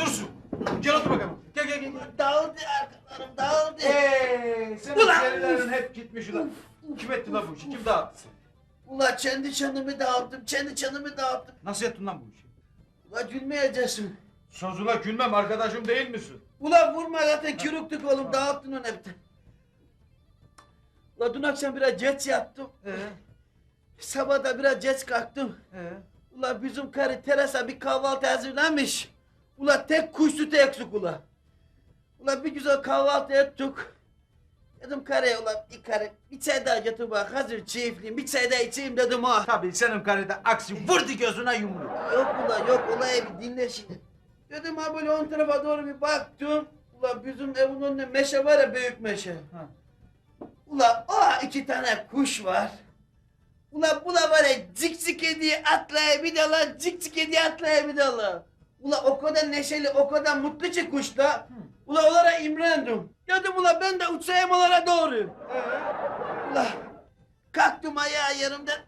Dursun. Gel otur bakalım. Gel gel gel. Dağıldı arkalarım dağıldı. Eee senin Ulan! serilerin hep gitmiş ulan. Kim etti lan bu işi? Kim dağıttı seni? Ula kendi çanımı dağıttım, kendi çanımı dağıttım. Nasıl yaptın lan bu işi? Ula gülmeyeceksin. Sözüne gülmem arkadaşım değil misin? Ula vurma zaten kürüktük oğlum dağıttın onu hepten. Ula dün akşam biraz geç yattım. Ee, Sabah da biraz geç kalktım. ee. Ula bizim karı terasa bir kahvaltı hazırlamış. Ula tek kuş sütü eksik ula. Ula bir güzel kahvaltı ettik. Dedim karıya ula bir karı bir çay daha getir bak hazır çiftliğim bir çay daha içeyim dedim ha. Tabii senin karıda aksi vurdu gözüne yumruğu. Yok ula yok olayı bir dinle şimdi. Dedim ha böyle ön tarafa doğru bir baktım. Ula bizim evin önünde meşe var ya büyük meşe. Ha. Ula o iki tane kuş var. Ula bula var ya cik cik ediye atlayabiliyorlar, cik cik ediye atlayabiliyorlar. Ula o kadar neşeli, o kadar mutlu ki kuşlar. Ula onlara imrendim. Dedim ula ben de uçayım onlara doğru. Ula kalktım ayağa yerimden.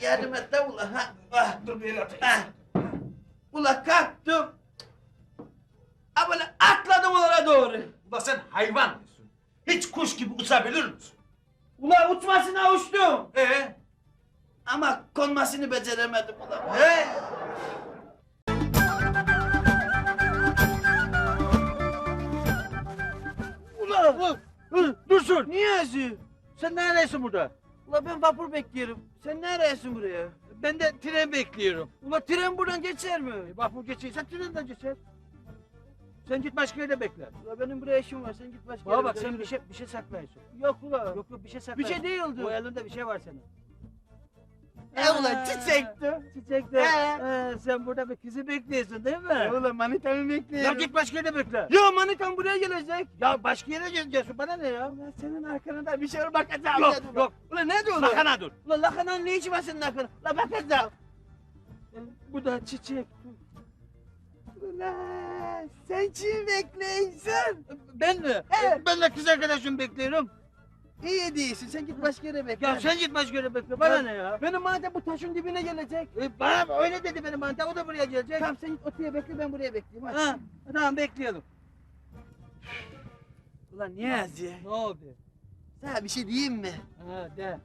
Yardım et de ula. Ha, ah. Dur bir el atayım. Ah. Ula kalktım. Ha böyle atladım onlara doğru. Ulan sen hayvan mısın? Hiç kuş gibi uçabilir misin? Ula uçmasına uçtum. Ee? Ama konmasını beceremedim ula. He? Ula! Ula! Dursun! Niyazi! Sen neredesin burada? Ula ben vapur bekliyorum. Sen neredesin buraya? Ben de tren bekliyorum. Ula tren buradan geçer mi? E, bu geçiyorsa trenden geçer. Sen git başka yerde bekle. Ula benim buraya işim var. Sen git başka yere bak bekle. sen bir şey bir şey saklıyorsun. Yok ula. Yok yok bir şey bir saklıyorsun. şey değildi. Bu elinde bir şey var senin. E ula çiçekti. Çiçek de. He. He, sen burada bir kızı bekliyorsun değil mi? E ula manitamı Ya bekliyorum. git başka yerde bekle. Yo manitam buraya gelecek. Ya başka yere gideceksin bana ne ya? Ulan senin arkanda bir şey var bakacağım. Yok, yok. Ula ne diyor Sakana dur. Ula lakananın ne işi var senin arkanda? La bakacağım. Bu da çiçek. Ula sen kim bekliyorsun? Ben mi? He. Ben de kız arkadaşımı bekliyorum. İyi değilsin sen git başka yere bekle. Ya sen git başka yere bekle. Bana ne ya? Benim madem bu taşın dibine gelecek. E, bana öyle dedi benim manita, o da buraya gelecek. Tamam sen git otuya bekle ben buraya bekleyeyim. Hadi. Ha, tamam bekleyelim. Ulan Niyazi. Ne oldu? Sana bir şey diyeyim mi? Ha de.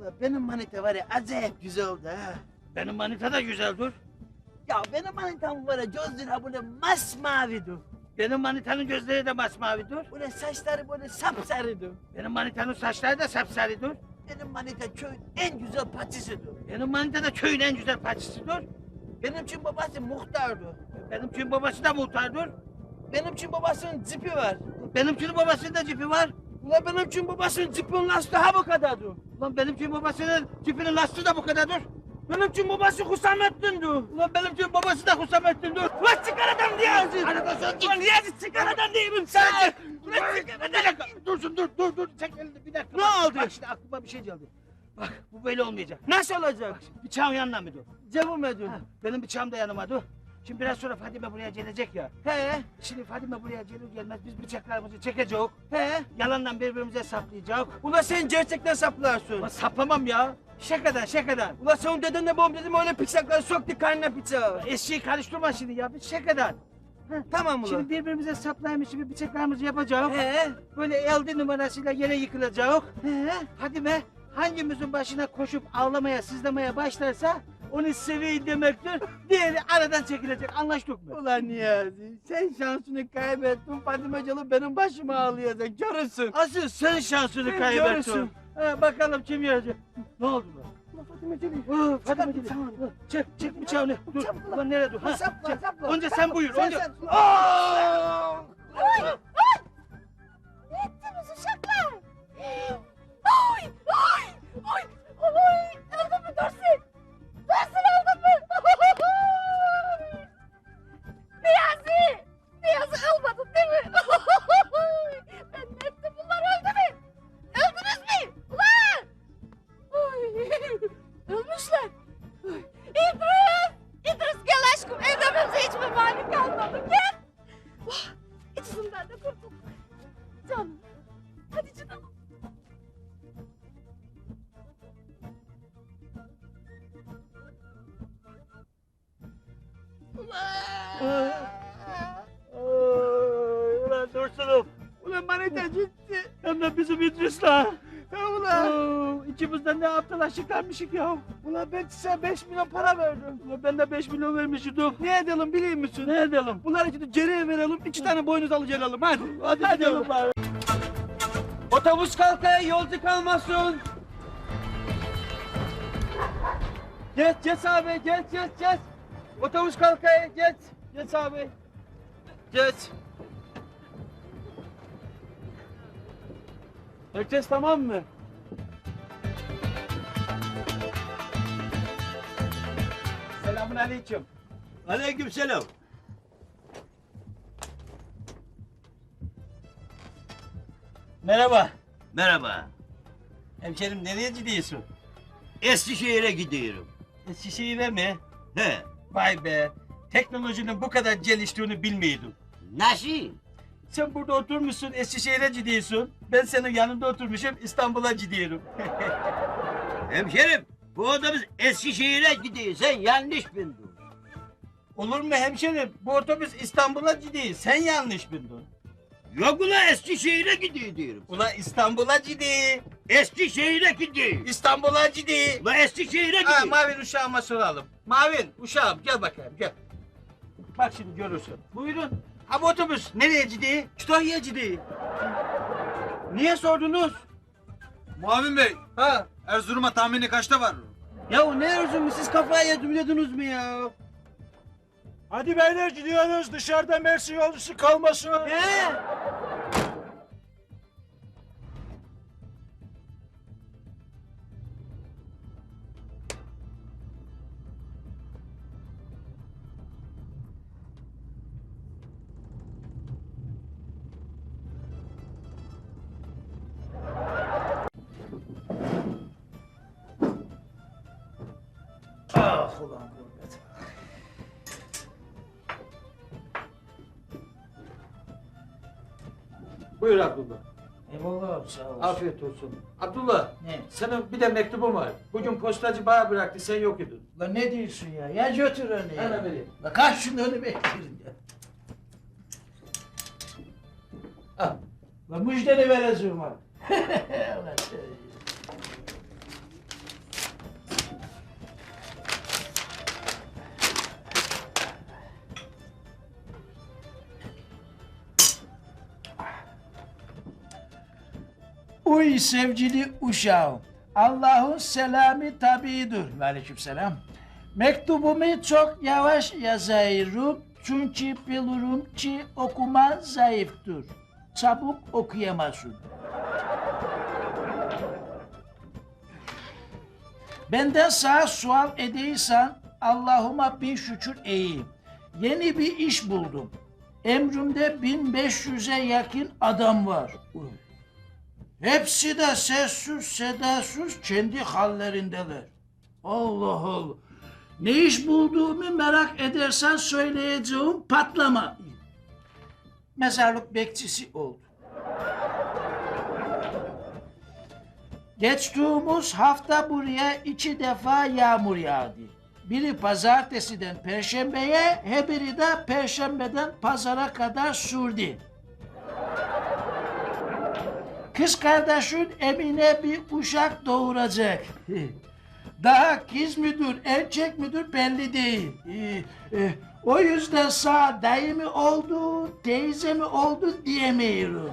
Ulan benim manita var ya acayip güzel oldu ha. Benim manita da güzel dur. Ya benim manitam var ya gözleri ha böyle masmavidir. Benim manitanın gözleri de masmavi dur. Böyle saçları böyle sapsarıdır. Benim manitanın saçları da sapsarı dur. Benim manita köyün en güzel paçısıdır. Benim manita da köyün en güzel paçısı dur. Benim için babası muhtardı. Benim için babası da muhtar dur. Benim için babasının cipi var. Benim için babasının da cipi var. Ulan benim için babasının cipinin lastiği ha bu kadardı. Ulan benim için babasının cipinin lastiği de bu kadar dur. Benim için babası Hüsamettin'di. Ulan benim için babası da Hüsamettin dur. Ulan çıkar adam Niyazi. Arada sen git. Çıkar adam değilim sen. Bir dakika. Dursun dur dur dur. Çek elini bir dakika. Ne Bak, oldu? Bak şimdi aklıma bir şey geldi. Bak bu böyle olmayacak. Nasıl olacak? Bıçağın yanına mı dur? Cevim edin. Ha, benim bıçağım da yanıma dur. Şimdi biraz sonra Fadime buraya gelecek ya. He Şimdi Fadime buraya gelir gelmez biz bıçaklarımızı çekeceğiz. he. Yalandan birbirimize saplayacağız. Ulan sen gerçekten saplarsın. Ulan saplamam ya. Şakadan şakadan. Ulan sen deden de babam dedim öyle bıçakları soktu karnına bıçağı. Eşeği karıştırma şimdi ya. Şakadan. Tamam ulan. Şimdi birbirimize saplaymış gibi bıçaklarımızı yapacağız. He Böyle elde numarasıyla yere yıkılacağız. he. Fadime hangimizin başına koşup ağlamaya sızlamaya başlarsa onu seveyim demektir. Diğeri aradan çekilecek. Anlaştık mı? Ulan Niyazi sen şansını kaybettin Fadime Calı benim başıma ağlayacak görürsün. Asıl sen şansını Sen kaybettin. görürsün. Ha, bakalım kim yenecek. Ne oldu lan? Ulan Fadime Calı. Oh, Fadime Çıkar, dedi. tamam. Çek, çek bıçağını. Dur. Çabuk lan. Ulan nereye dur? Ha, Sapla çek. sapla. Önce sen buyur. Sen önce. sen. Aa! Oy! Karı da gitti. Hem de bizim İdris'la. Ula. Oo, ikimizden ne yaptılar çıkarmışık ya. Ula ben size 5 milyon para verdim. Ula ben de 5 milyon vermiştim. Ne edelim biliyor musun? Ne edelim? Bunları şimdi geriye verelim. iki tane boynuz alıcı alalım hadi. Hadi, hadi gidelim bari. Otobüs kalkıyor yolcu kalmasın. Geç geç abi geç geç geç. Otobüs kalkıyor geç. Geç abi. Geç. Herkes tamam mı? Selamun aleyküm. Aleykümselam. Merhaba. Merhaba. Hemşerim nereye gidiyorsun? Eskişehir'e gidiyorum. Eskişehir'e mi? He. Vay be. Teknolojinin bu kadar geliştiğini bilmiyordum. Nasıl? Sen burada oturmuşsun Eskişehir'e gidiyorsun. Ben senin yanında oturmuşum İstanbul'a gidiyorum. Hemşerim bu otobüs Eskişehir'e gidiyor. Sen yanlış bildin. Olur mu hemşerim? Bu otobüs İstanbul'a gidiyor. Sen yanlış bildin. Yok ula Eskişehir'e gidiyor diyorum. Ula İstanbul'a gidiyor. Eskişehir'e gidiyor. İstanbul'a gidiyor. Ula Eskişehir'e Ha, gidiyor. Mavin uşağıma soralım. Mavin uşağım gel bakayım gel. Bak şimdi görürsün. Buyurun. Ha bu otobüs nereye gidiyor? Kütahya'ya gidiyor. Niye sordunuz? Muavin Bey, Ha? Erzurum'a tahmini kaçta var? Ya ne Erzurum siz kafaya yediniz mu ya? Hadi beyler gidiyoruz. Dışarıda Mersin yolcusu kalmasın. He? Gurbet. Buyur Abdullah. Eyvallah sağ ol. Afiyet olsun. Abdullah. Ne? Senin bir de mektubun var. Bugün postacı bana bıraktı sen yok idin. Lan ne diyorsun ya? Ya götür onu ya. Hemen vereyim. Lan kaç şunu onu bekleyin ya. Al. Lan müjdeni vereceğim ha. Ulan şey. Uy sevgili uşağım. Allah'ın selamı tabidir. Ve aleykümselam. Mektubumu çok yavaş yazıyorum. Çünkü bilirim ki okuma zayıftır. Çabuk okuyamazsın. Benden sana sual edeysen Allah'ıma bin şükür eyim. Yeni bir iş buldum. Emrimde 1500'e yakın adam var. Uy. Hepsi de sessiz sedasız kendi hallerindeler. Allah Allah. Ne iş bulduğumu merak edersen söyleyeceğim patlama. Mezarlık bekçisi oldu. Geçtiğimiz hafta buraya iki defa yağmur yağdı. Biri pazartesiden perşembeye, hebiri de perşembeden pazara kadar sürdü. Kız kardeşin Emine bir uşak doğuracak. Daha kız müdür, erkek müdür belli değil. Ee, e, o yüzden sağ dayı mı oldu, teyze mi oldu diyemiyorum.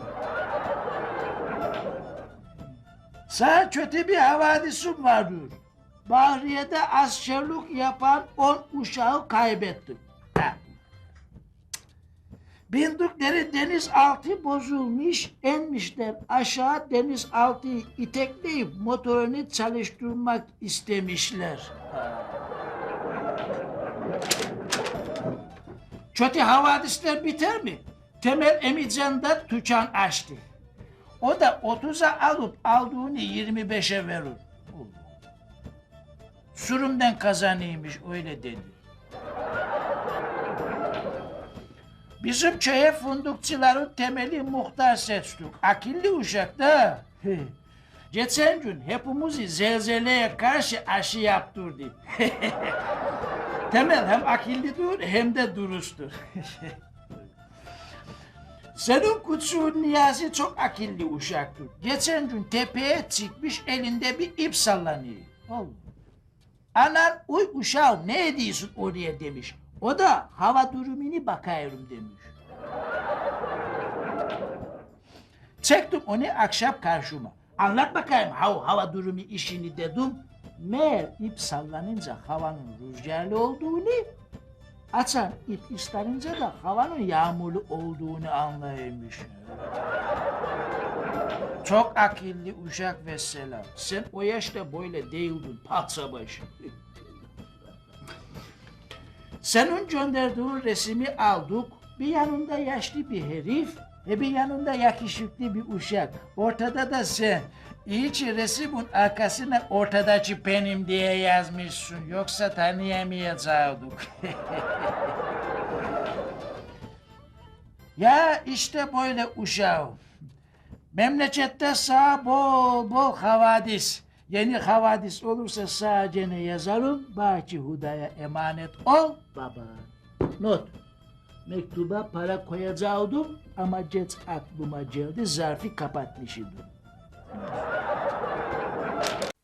Sağ kötü bir havadisim vardır. Bahriye'de askerlik yapan on uşağı kaybettim. Ha. Bindikleri denizaltı bozulmuş, enmişler aşağı denizaltıyı itekleyip motorunu çalıştırmak istemişler. Kötü havadisler biter mi? Temel Emican da tüccan açtı. O da 30'a alıp aldığını 25'e verir. Sürümden kazanıymış öyle dedi. Bizim köye fındıkçıların temeli muhtar seçtik. Akıllı uşak da. Geçen gün hepimizi zelzeleye karşı aşı yaptırdı. Temel hem akıllıdır hem de dürüsttür. Senin kutsuğun Niyazi çok akıllı uşaktır. Geçen gün tepeye çıkmış elinde bir ip sallanıyor. Anan uy uşağım ne ediyorsun oraya demiş. O da hava durumunu bakıyorum demiş. Çektim onu akşam karşıma. Anlat bakayım hav hava durumu işini dedim. Meğer ip sallanınca havanın rüzgarlı olduğunu, açan ip ıslanınca da havanın yağmurlu olduğunu anlaymış. Çok akıllı uşak ve selam. Sen o yaşta böyle değildin patsa başı. Senin gönderdiğin resmi aldık. Bir yanında yaşlı bir herif ve bir yanında yakışıklı bir uşak. Ortada da sen. İyi ki resmin arkasına ortadaki benim diye yazmışsın. Yoksa tanıyamayacaktık. ya işte böyle uşağım. Memlekette sağ bol bol havadis. Yeni havadis olursa sağ gene yazarım. Baki Huda'ya emanet ol baba. Not. Mektuba para koyacaktım ama geç aklıma geldi zarfı kapatmışım.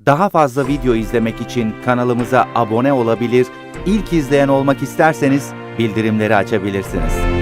Daha fazla video izlemek için kanalımıza abone olabilir, ilk izleyen olmak isterseniz bildirimleri açabilirsiniz.